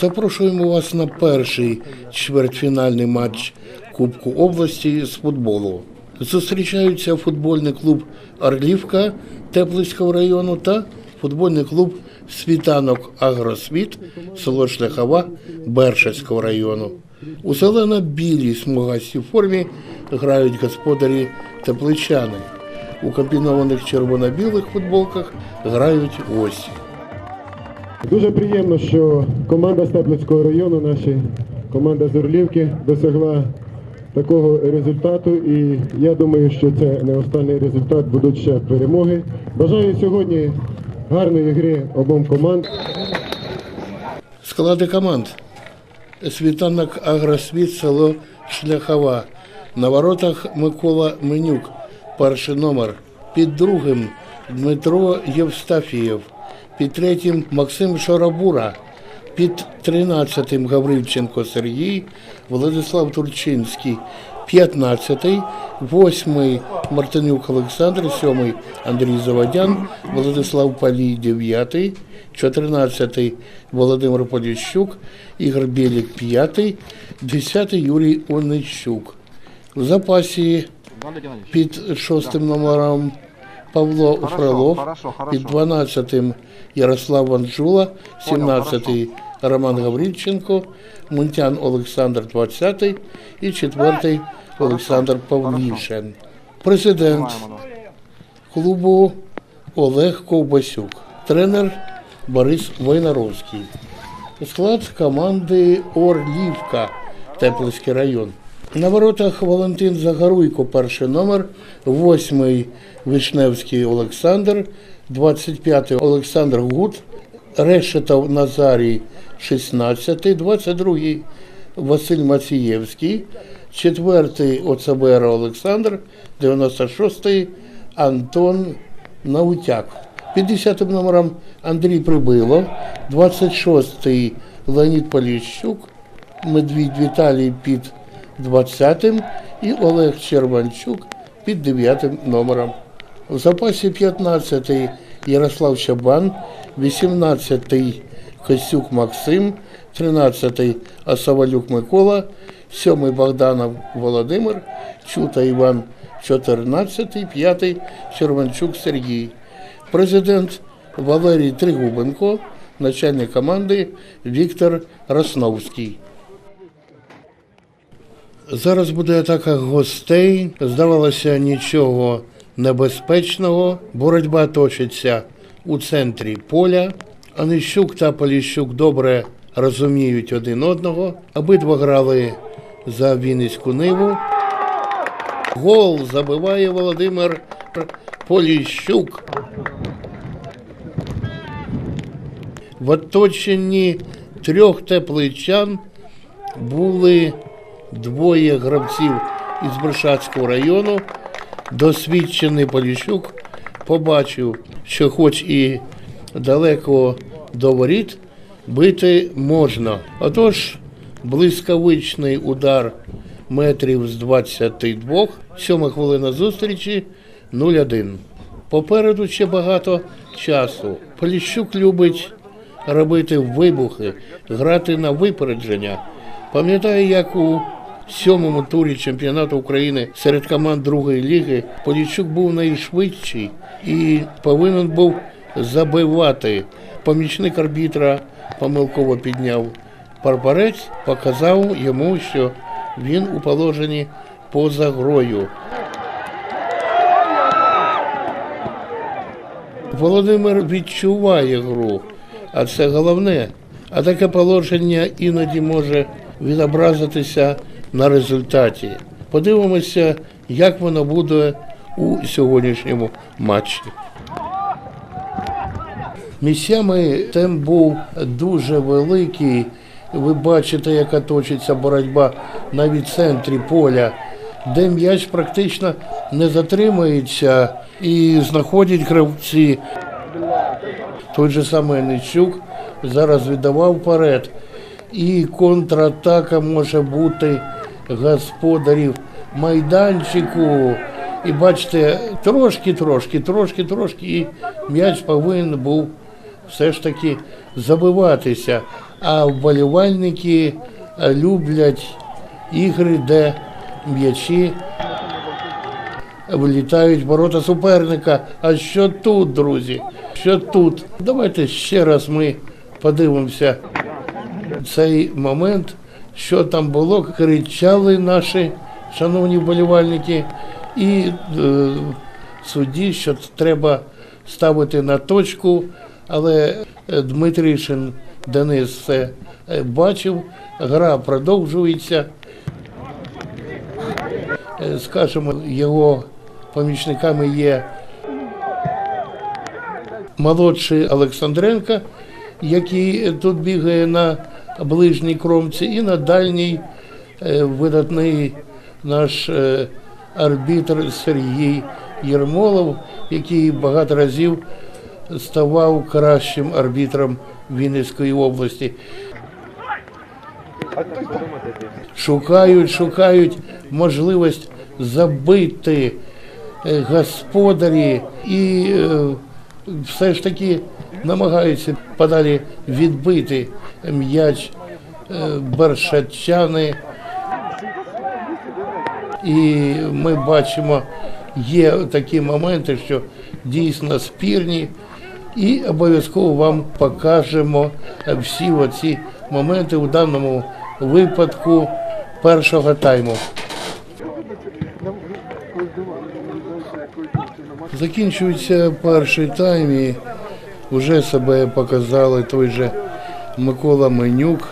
Запрошуємо вас на перший чвертьфінальний матч Кубку області з футболу. Зустрічаються футбольний клуб Орлівка Теплицького району та футбольний клуб Світанок Агросвіт село Шляхова Бершацького району. У зелено-білій смугастій формі грають господарі тепличани. У комбінованих червоно-білих футболках грають гості. Дуже приємно, що команда Степлицького району, наша команда з Орлівки досягла такого результату. І я думаю, що це не останній результат, будуть ще перемоги. Бажаю сьогодні гарної гри обом команд. Склади команд. Світанок Агросвіт, село Шляхова. На воротах Микола Менюк, перший номер. Під другим Дмитро Євстафієв. Під третім Максим Шарабура. Під тринадцятим Гаврильченко Сергій, Владислав Турчинський, 15-й, 8-й Мартинюк Олександр, 7-й Андрій Заводян, Владислав Палій, 9-й, 14-й Володимир Поліщук, Ігор Білік, 5-й, 10-й Юрій Онищук. В запасі під шостим номером Павло Фролов, хорошо, хорошо. під 12-м Ярослав Ванжула, 17-й Роман Гаврильченко, Мунтян Олександр 20-й і 4-й Олександр Павлішин. Президент клубу Олег Ковбасюк, тренер Борис Войнаровський. Склад команди Орлівка, Теплицький район. На воротах Валентин Загоруйко, перший номер, 8-й Вишневський Олександр, 25-й Олександр Гуд, Решетов Назарій, 16-й, 22-й Василь Мацієвський, 4-й Оцебера Олександр, 96-й Антон Наутяк. 50 номером Андрій Прибило, 26-й Леонід Поліщук, Медвідь Віталій під 20-м і Олег Черванчук під 9-м номером. В запасі 15-й Ярослав Щабан, 18-й Костюк Максим, 13-й Асавалюк Микола, 7-й Богданов Володимир, Чута Іван, 14-й, 5-й Черванчук Сергій. Президент Валерій Тригубенко, начальник команди Віктор Росновський. Зараз буде атака гостей. Здавалося, нічого небезпечного. Боротьба точиться у центрі поля. Онищук та Поліщук добре розуміють один одного. Обидва грали за Вінницьку ниву. Гол забиває Володимир Поліщук. В оточенні трьох тепличан були двоє гравців із Бершацького району. Досвідчений Поліщук побачив, що хоч і далеко до воріт, бити можна. Отож, блискавичний удар метрів з 22, сьома хвилина зустрічі 0-1. Попереду ще багато часу. Поліщук любить робити вибухи, грати на випередження. Пам'ятаю, як у сьомому турі чемпіонату України серед команд другої ліги Поліщук був найшвидший і повинен був забивати. Помічник арбітра помилково підняв парпарець, показав йому, що він у положенні поза грою. Володимир відчуває гру, а це головне. А таке положення іноді може відобразитися на результаті. Подивимося, як воно буде у сьогоднішньому матчі. Місцями темп був дуже великий. Ви бачите, яка точиться боротьба навіть в центрі поля, де м'яч практично не затримується і знаходять гравці. Той же самий Ничук зараз віддавав вперед. І контратака може бути господарів майданчику. І бачите, трошки, трошки, трошки, трошки, і м'яч повинен був все ж таки забиватися. А вболівальники люблять ігри, де м'ячі влітають в ворота суперника. А що тут, друзі? Що тут? Давайте ще раз ми подивимося цей момент, що там було. Кричали наші шановні вболівальники і е, судді, що треба ставити на точку, але е, Дмитришин Денис все е, бачив, гра продовжується. Е, Скажімо, його помічниками є молодший Олександренко, який тут бігає на ближній кромці, і на дальній е, видатний наш е, арбітр Сергій Єрмолов, який багато разів ставав кращим арбітром Вінницької області. Шукають, шукають можливість забити е, господарі і все ж таки намагаються подалі відбити м'яч е, бершатчани. І ми бачимо, є такі моменти, що дійсно спірні, і обов'язково вам покажемо всі оці моменти у даному випадку першого тайму. Закінчується перший тайм і вже себе показали той же Микола Менюк,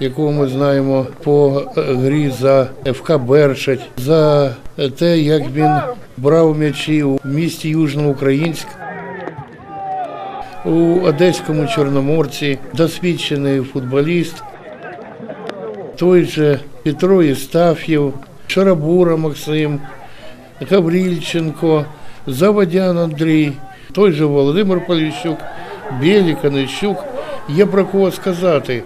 якого ми знаємо по е, грі за ФК Бершать, за те, як він брав м'ячі у місті Южноукраїнськ. У Одеському Чорноморці досвідчений футболіст, той же Петро Єстаф'єв, Шарабура Максим, Гаврільченко, Заводян Андрій, той же Володимир Поліщук, Білік, Онищук. Є про кого сказати.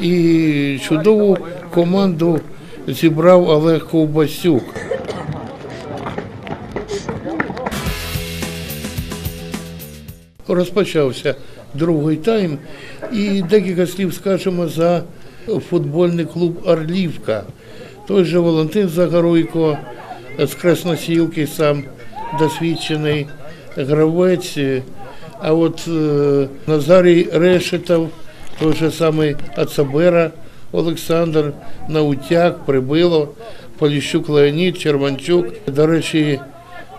І чудову команду зібрав Олег Ковбасюк. Розпочався другий тайм. І декілька слів скажемо за футбольний клуб Орлівка. Той же Валентин Загоруйко з Красносілки, сам досвідчений гравець. А от е, Назарій Решетов, той же самий Ацабера Олександр, Наутяк, Прибило, Поліщук Леонід, Черванчук. До речі,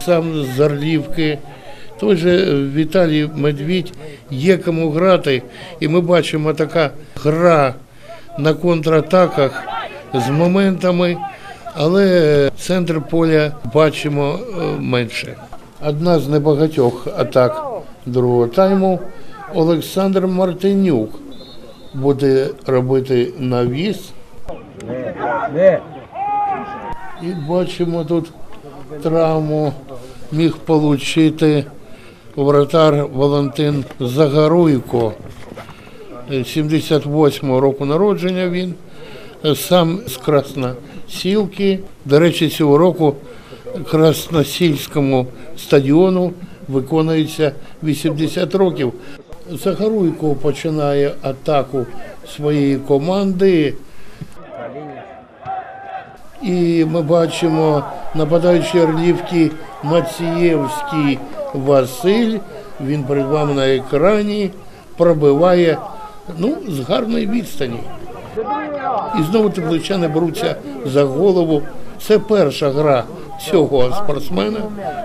сам з Орлівки. Той же Віталій Медвідь є кому грати, і ми бачимо така гра на контратаках з моментами, але центр поля бачимо е, менше. Одна з небагатьох атак другого тайму Олександр Мартинюк буде робити навіс. І бачимо тут травму міг отримати вратар Валентин Загоруйко. 78-го року народження він, сам з Красносілки. До речі, цього року Красносільському стадіону виконується 80 років. Загоруйко починає атаку своєї команди. І ми бачимо нападаючий Орлівки Мацієвський Василь. Він перед на екрані пробиває ну, з гарної відстані. І знову тепличани беруться за голову. Це перша гра цього спортсмена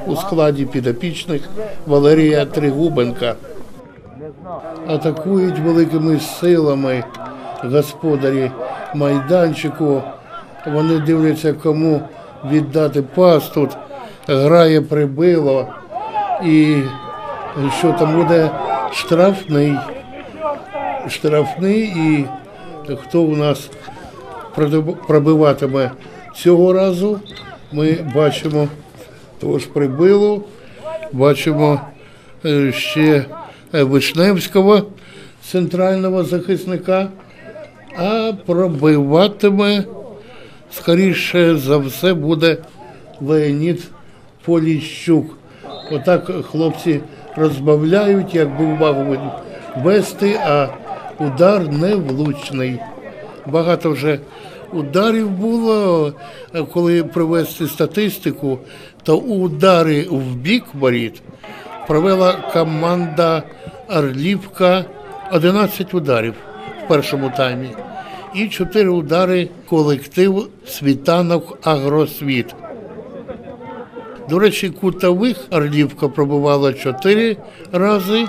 у складі підопічних Валерія Тригубенка. Атакують великими силами господарі майданчику. Вони дивляться, кому віддати пас тут. Грає прибило. І що там буде штрафний. Штрафний і хто у нас пробиватиме цього разу. Ми бачимо тож прибило, бачимо е, ще е, Вишневського, центрального захисника, а пробиватиме, скоріше за все, буде Леонід Поліщук. Отак хлопці розбавляють, якби увагу вести, а удар невлучний. Багато вже ударів було, коли привести статистику, то удари в бік воріт провела команда Орлівка 11 ударів в першому таймі. І 4 удари колектив Світанок Агросвіт. До речі, кутових Орлівка пробувала 4 рази,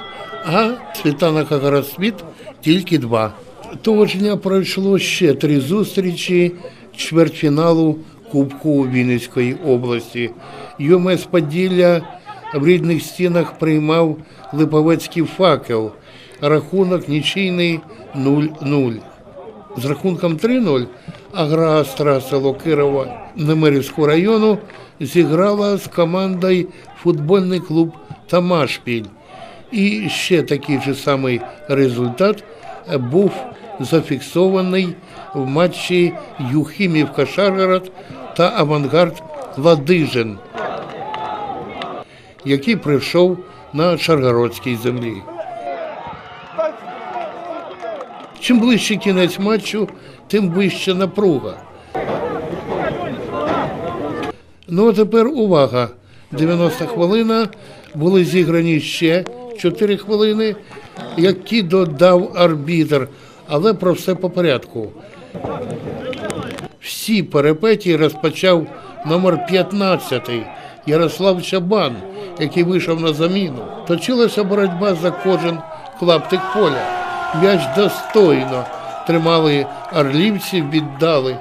а Світанок Агросвіт тільки 2. Того ж дня пройшло ще три зустрічі чвертьфіналу Кубку Вінницької області. ЮМС Поділля в рідних стінах приймав Липовецький факел. Рахунок нічийний 0-0. З рахунком 3-0 Агроастра село Кирова Немирівського району зіграла з командою футбольний клуб Тамашпіль. І ще такий же самий результат був зафіксований в матчі Юхімівка Шаргород та Авангард Ладижин, який прийшов на Шаргородській землі. Чим ближче кінець матчу, тим вища напруга. Ну а тепер увага. 90 хвилина були зіграні ще 4 хвилини, які додав арбітр, але про все по порядку. Всі перепетії розпочав номер 15 Ярослав Чабан, який вийшов на заміну. Точилася боротьба за кожен клаптик поля. М'яч достойно тримали орлівці, віддали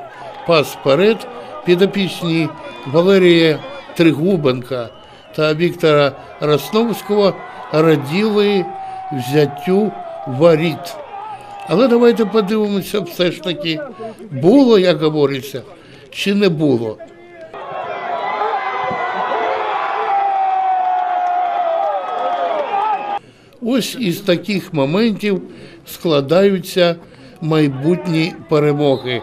пас вперед підопічні Валерія Тригубенка та Віктора Росновського раділи взяттю воріт. Але давайте подивимося, все ж таки, було, як говориться, чи не було. Ось із таких моментів складаються майбутні перемоги.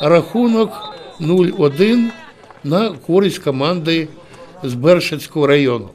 Рахунок 0-1 на користь команди з Бершицького району.